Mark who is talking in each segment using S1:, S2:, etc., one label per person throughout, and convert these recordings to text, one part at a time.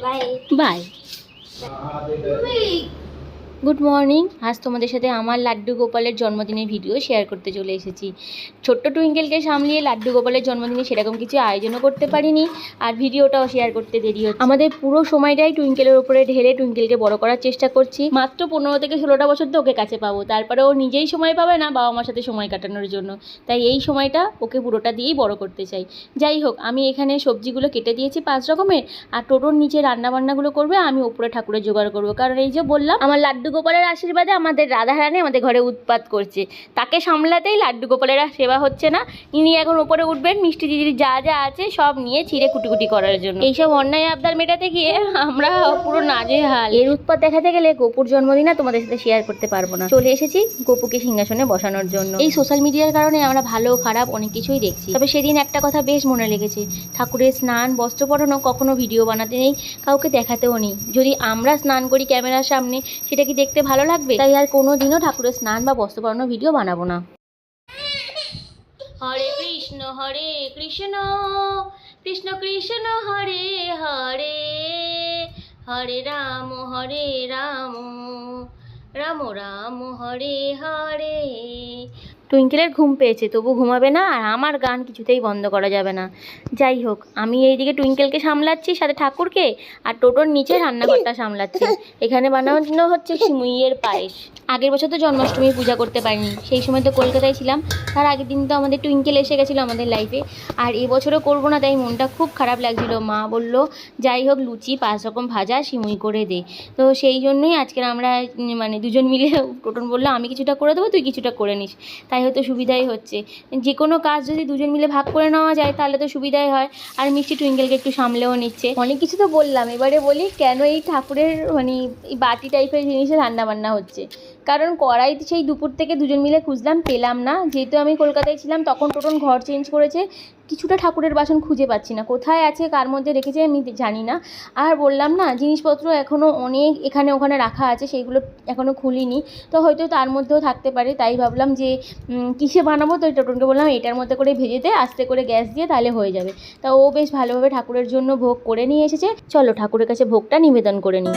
S1: Bye. Bye. Good morning আজ তোমাদের সাথে আমার লাড্ডু গোপালের জন্মদিনের ভিডিও শেয়ার করতে চলে এসেছি ছোট্ট টুইঙ্কেলকে সামলিয়ে লাড্ডু গোপালের জন্মদিনে সেরকম কিছু আয়োজনও করতে পারিনি আর ভিডিওটাও শেয়ার করতে দেরি হচ্ছে আমাদের পুরো সময়টাই টুইঙ্কেলের উপরে ঢেলে টুইঙ্কেলকে বড় করার চেষ্টা করছি মাত্র পনেরো থেকে ষোলোটা বছর তো ওকে কাছে পাবো তারপরে ও নিজেই সময় পাবে না বাবা মার সাথে সময় কাটানোর জন্য তাই এই সময়টা ওকে পুরোটা দিয়েই বড় করতে চাই যাই হোক আমি এখানে সবজিগুলো কেটে দিয়েছি পাঁচ রকমের আর টোটোর নিচে রান্নাবান্নাগুলো করবে আমি উপরে ঠাকুরের জোগাড় করবো কারণ এই যে বললাম আমার লাড্ডু গোপালের আশীর্বাদে আমাদের রাধারানী আমাদের ঘরে উৎপাত করছে তাকে সামলাতেই লাড্ডু গোপালের সেবা হচ্ছে না ইনি এখন উপরে উঠবেন মিষ্টি দিদির যা যা আছে সব নিয়ে ছিঁড়ে কুটিকুটি করার জন্য এইসব অন্যায় আবদার মেটাতে গিয়ে আমরা পুরো নাজে হাল এর উৎপাত দেখাতে গেলে গোপুর জন্মদিন তোমাদের সাথে শেয়ার করতে পারবো না চলে এসেছি গোপুকে সিংহাসনে বসানোর জন্য এই সোশ্যাল মিডিয়ার কারণে আমরা ভালো খারাপ অনেক কিছুই দেখছি তবে সেদিন একটা কথা বেশ মনে লেগেছে ঠাকুরের স্নান বস্ত্র পরানো কখনো ভিডিও বানাতে নেই কাউকে দেখাতেও নেই যদি আমরা স্নান করি ক্যামেরার সামনে সেটা কি দেখতে ভালো লাগবে তাই আর কোনো দিনও ঠাকুরের স্নান বা বস্ত্র পরানোর ভিডিও বানাবো না হরে কৃষ্ণ হরে কৃষ্ণ কৃষ্ণ কৃষ্ণ হরে হরে হরে রাম হরে রাম রাম রাম হরে হরে টুইঙ্কেলের ঘুম পেয়েছে তবু ঘুমাবে না আর আমার গান কিছুতেই বন্ধ করা যাবে না যাই হোক আমি এইদিকে টুইঙ্কেলকে সামলাচ্ছি সাথে ঠাকুরকে আর টোটোর নিচে রান্নাঘরটা সামলাচ্ছি এখানে বানানো হচ্ছে সিমুইয়ের পায়েস আগের বছর তো জন্মাষ্টমী পূজা করতে পারিনি সেই সময় তো কলকাতায় ছিলাম তার আগের দিন তো আমাদের টুইঙ্কেল এসে গেছিলো আমাদের লাইফে আর এবছরও করবো না তাই মনটা খুব খারাপ লাগছিলো মা বলল যাই হোক লুচি পাঁচ রকম ভাজা সিমুই করে দে তো সেই জন্যই আজকে আমরা মানে দুজন মিলে টোটন বললো আমি কিছুটা করে দেবো তুই কিছুটা করে নিস তাই হয়তো সুবিধাই হচ্ছে যে কোনো কাজ যদি দুজন মিলে ভাগ করে নেওয়া যায় তাহলে তো সুবিধাই হয় আর মিষ্টি টুইঙ্কেলকে একটু সামলেও নিচ্ছে অনেক কিছু তো বললাম এবারে বলি কেন এই ঠাকুরের মানে বাটি টাইপের জিনিসে রান্নাবান্না হচ্ছে কারণ কড়াই সেই দুপুর থেকে দুজন মিলে খুঁজলাম পেলাম না যেহেতু আমি কলকাতায় ছিলাম তখন টোটন ঘর চেঞ্জ করেছে কিছুটা ঠাকুরের বাসন খুঁজে পাচ্ছি না কোথায় আছে কার মধ্যে রেখেছে আমি জানি না আর বললাম না জিনিসপত্র এখনও অনেক এখানে ওখানে রাখা আছে সেইগুলো এখনও খুলিনি তো হয়তো তার মধ্যেও থাকতে পারে তাই ভাবলাম যে কিসে বানাবো তো টোটনকে বললাম এটার মধ্যে করে ভেজে দে আস্তে করে গ্যাস দিয়ে তাহলে হয়ে যাবে তা ও বেশ ভালোভাবে ঠাকুরের জন্য ভোগ করে নিয়ে এসেছে চলো ঠাকুরের কাছে ভোগটা নিবেদন করে নিই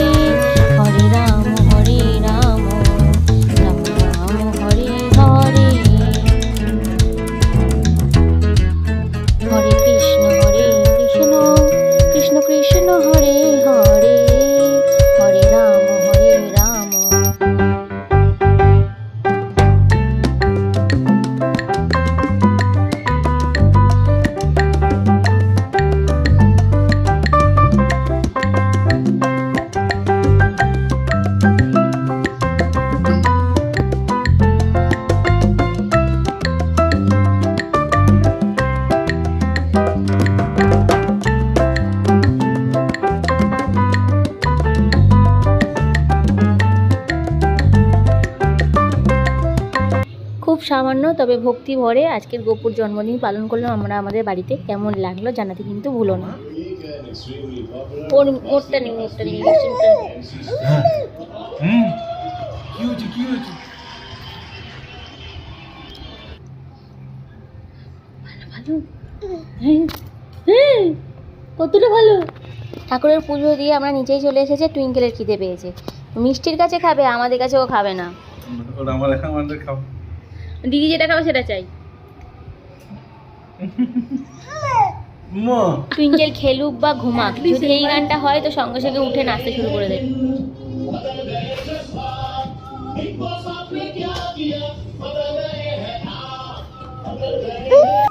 S1: সামান্য তবে ভক্তি ভরে আজকের গোপুর জন্মদিন পালন করলাম আমরা আমাদের বাড়িতে কেমন লাগলো জানাতে কিন্তু ভুলো না ওরটা হ্যাঁ।, হ্যাঁ।, হ্যাঁ কতটা ভালো ঠাকুরের পুজো দিয়ে আমরা নিচেই চলে এসেছে টুইঙ্কেলের খিদে পেয়েছে মিষ্টির কাছে খাবে আমাদের কাছেও খাবে না
S2: ওটা আমার আমাদের খাবে
S1: দিদি যেটা খাবে সেটা চাই টুইঙ্কেল খেলুক বা ঘুমাক যদি এই গানটা হয় তো সঙ্গে সঙ্গে উঠে নাচতে শুরু করে দেয় Thank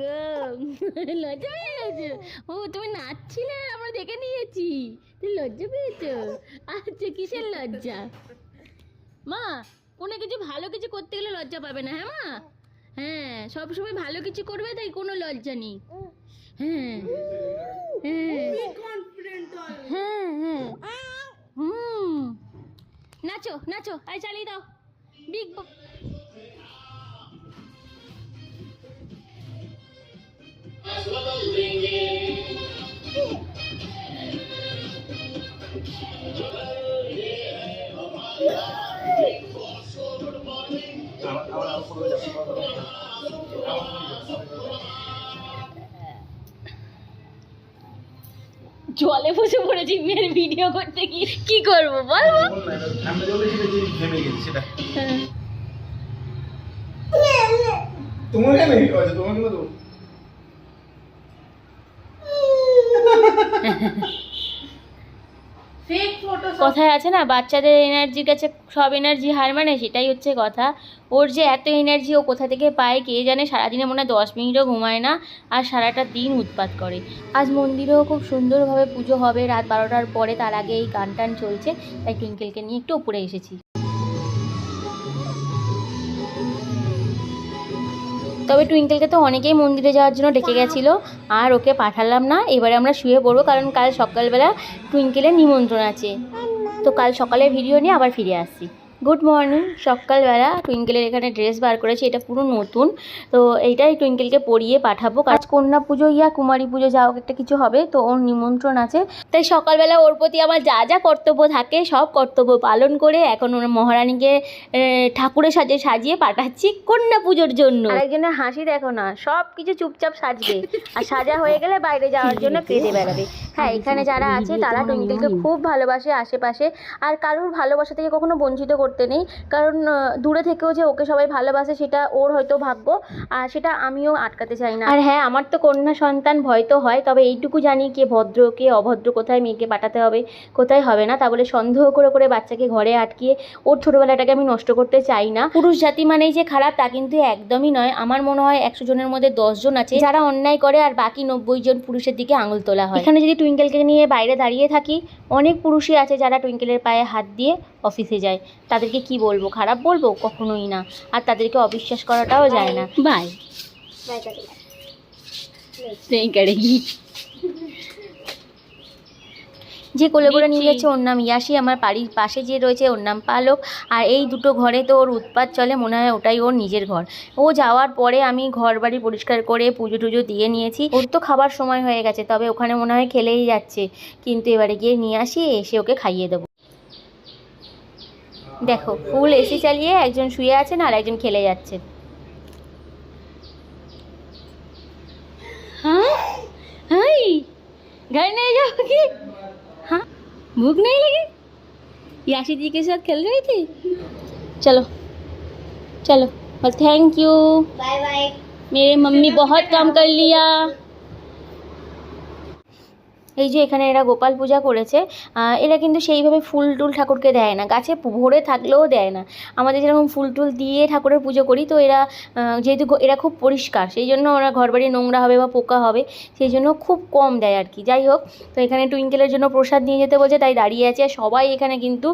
S1: গেছে গো লজ্জা পেয়ে গেছে ও তুমি নাচছিলে আমরা দেখে নিয়েছি তুমি লজ্জা পেয়েছো আচ্ছা কিসের লজ্জা মা কোনো কিছু ভালো কিছু করতে গেলে লজ্জা পাবে না হ্যাঁ মা হ্যাঁ সবসময় ভালো কিছু করবে তাই কোনো লজ্জা নেই হ্যাঁ হ্যাঁ হ্যাঁ, হ্যাঁ হুম নাচো নাচো আয় চালিয়ে দাও বিগ জলে বসে পড়েছি মেয়ের ভিডিও করতে কি কি করবো বলবো
S2: তোমাকে নেই তোমাকে
S1: কথায় আছে না বাচ্চাদের এনার্জির কাছে সব এনার্জি হার মানে সেটাই হচ্ছে কথা ওর যে এত এনার্জি ও কোথা থেকে পায় কে জানে সারাদিনে মনে হয় দশ মিনিটও ঘুমায় না আর সারাটা দিন উৎপাত করে আজ মন্দিরেও খুব সুন্দরভাবে পুজো হবে রাত বারোটার পরে তার আগে এই গান টান চলছে তাই টুইঙ্কেলকে নিয়ে একটু উপরে এসেছি তবে টুইঙ্কেলকে তো অনেকেই মন্দিরে যাওয়ার জন্য ডেকে গেছিলো আর ওকে পাঠালাম না এবারে আমরা শুয়ে পড়বো কারণ কাল সকালবেলা টুইঙ্কেলের নিমন্ত্রণ আছে তো কাল সকালে ভিডিও নিয়ে আবার ফিরে আসছি গুড মর্নিং সকালবেলা টুইঙ্কেলের এখানে ড্রেস বার করেছি এটা পুরো নতুন তো এইটাই টুইঙ্কেলকে পরিয়ে পাঠাবো কাজ কন্যা পুজো ইয়া কুমারী পুজো যা একটা কিছু হবে তো ওর নিমন্ত্রণ আছে তাই সকালবেলা ওর প্রতি আমার যা যা কর্তব্য থাকে সব কর্তব্য পালন করে এখন ওর মহারানীকে ঠাকুরের সাজে সাজিয়ে পাঠাচ্ছি কন্যা পুজোর জন্য একজনের হাসি দেখো না সব কিছু চুপচাপ সাজবে আর সাজা হয়ে গেলে বাইরে যাওয়ার জন্য পেটে বেড়াবে হ্যাঁ এখানে যারা আছে তারা টুইঙ্কেলকে খুব ভালোবাসে আশেপাশে আর কারোর ভালোবাসা থেকে কখনো বঞ্চিত করতে নেই কারণ দূরে থেকেও যে ওকে সবাই ভালোবাসে সেটা ওর হয়তো ভাগ্য আর সেটা আমিও আটকাতে চাই না আর হ্যাঁ আমার তো কন্যা সন্তান ভয় তো হয় তবে এইটুকু জানি কে ভদ্র কে অভদ্র কোথায় মেয়েকে পাঠাতে হবে কোথায় হবে না তা বলে সন্দেহ করে করে বাচ্চাকে ঘরে আটকিয়ে ওর ছোটোবেলাটাকে আমি নষ্ট করতে চাই না পুরুষ জাতি মানেই যে খারাপ তা কিন্তু একদমই নয় আমার মনে হয় একশো জনের মধ্যে দশজন আছে যারা অন্যায় করে আর বাকি নব্বই জন পুরুষের দিকে আঙুল তোলা হয় এখানে যদি টুইঙ্কেলকে নিয়ে বাইরে দাঁড়িয়ে থাকি অনেক পুরুষই আছে যারা টুইঙ্কেলের পায়ে হাত দিয়ে অফিসে যায় তাদেরকে কি বলবো খারাপ বলবো কখনোই না আর তাদেরকে অবিশ্বাস করাটাও যায় না বাই যে কোলে করে নিয়ে যাচ্ছে ওর নাম ইয়াসি আমার বাড়ির পাশে যে রয়েছে ওর নাম পালক আর এই দুটো ঘরে তো ওর উৎপাত চলে মনে হয় ওটাই ওর নিজের ঘর ও যাওয়ার পরে আমি ঘর বাড়ি পরিষ্কার করে পুজো টুজো দিয়ে নিয়েছি ওর তো খাবার সময় হয়ে গেছে তবে ওখানে মনে হয় খেলেই যাচ্ছে কিন্তু এবারে গিয়ে নিয়ে আসি এসে ওকে খাইয়ে দেবো देखो फुल ए सी चालिए एक আছেন আর একজন খেলে घर नहीं जाओगी हाँ भूख नहीं लगी याशी जी के साथ खेल रही थी चलो चलो और थैंक यू बाय बाय मेरे मम्मी बहुत काम कर लिया এই যে এখানে এরা গোপাল পূজা করেছে এরা কিন্তু সেইভাবে ফুল টুল ঠাকুরকে দেয় না গাছে ভরে থাকলেও দেয় না আমাদের যেরকম ফুল টুল দিয়ে ঠাকুরের পুজো করি তো এরা যেহেতু এরা খুব পরিষ্কার সেই জন্য ওরা ঘরবাড়ি নোংরা হবে বা পোকা হবে সেই জন্য খুব কম দেয় আর কি যাই হোক তো এখানে টুইঙ্কেলের জন্য প্রসাদ নিয়ে যেতে বলছে তাই দাঁড়িয়ে আছে সবাই এখানে কিন্তু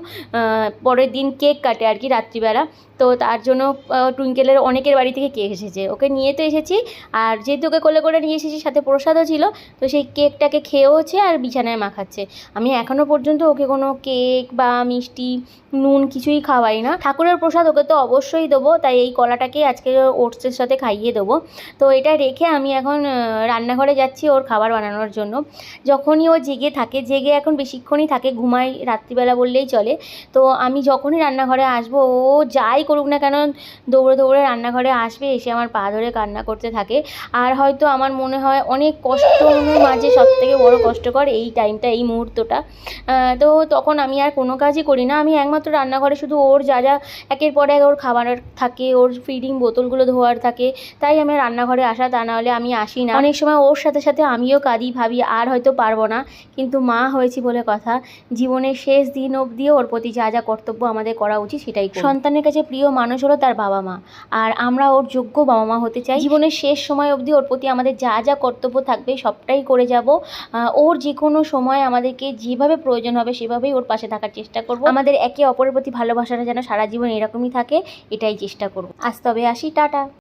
S1: পরের দিন কেক কাটে আর কি রাত্রিবেলা তো তার জন্য টুইঙ্কেলের অনেকের বাড়ি থেকে কেক এসেছে ওকে নিয়ে তো এসেছি আর যেহেতু ওকে কোলে করে নিয়ে এসেছি সাথে প্রসাদও ছিল তো সেই কেকটাকে খেয়েওছে খাচ্ছে আর বিছানায় মা খাচ্ছে আমি এখনও পর্যন্ত ওকে কোনো কেক বা মিষ্টি নুন কিছুই খাওয়াই না ঠাকুরের প্রসাদ ওকে তো অবশ্যই দেবো তাই এই কলাটাকে আজকে ওটসের সাথে খাইয়ে দেবো তো এটা রেখে আমি এখন রান্নাঘরে যাচ্ছি ওর খাবার বানানোর জন্য যখনই ও জেগে থাকে জেগে এখন বেশিক্ষণই থাকে ঘুমাই রাত্রিবেলা বললেই চলে তো আমি যখনই রান্নাঘরে আসবো ও যাই করুক না কেন দৌড়ে দৌড়ে রান্নাঘরে আসবে এসে আমার পা ধরে কান্না করতে থাকে আর হয়তো আমার মনে হয় অনেক কষ্ট মাঝে সবথেকে বড় কষ্ট কষ্টকর এই টাইমটা এই মুহূর্তটা তো তখন আমি আর কোনো কাজই করি না আমি একমাত্র রান্নাঘরে শুধু ওর যা যা একের পর এক ওর খাবার থাকে ওর ফিডিং বোতলগুলো ধোয়ার থাকে তাই আমি রান্নাঘরে আসা তা নাহলে আমি আসি না অনেক সময় ওর সাথে সাথে আমিও কাঁদি ভাবি আর হয়তো পারবো না কিন্তু মা হয়েছি বলে কথা জীবনের শেষ দিন অবধি ওর প্রতি যা যা কর্তব্য আমাদের করা উচিত সেটাই সন্তানের কাছে প্রিয় মানুষ হলো তার বাবা মা আর আমরা ওর যোগ্য বাবা মা হতে চাই জীবনের শেষ সময় অবধি ওর প্রতি আমাদের যা যা কর্তব্য থাকবে সবটাই করে যাব ও ওর যে কোনো সময় আমাদেরকে যেভাবে প্রয়োজন হবে সেভাবেই ওর পাশে থাকার চেষ্টা করব আমাদের একে অপরের প্রতি ভালোবাসাটা যেন সারা জীবন এরকমই থাকে এটাই চেষ্টা করব আজ তবে আসি টাটা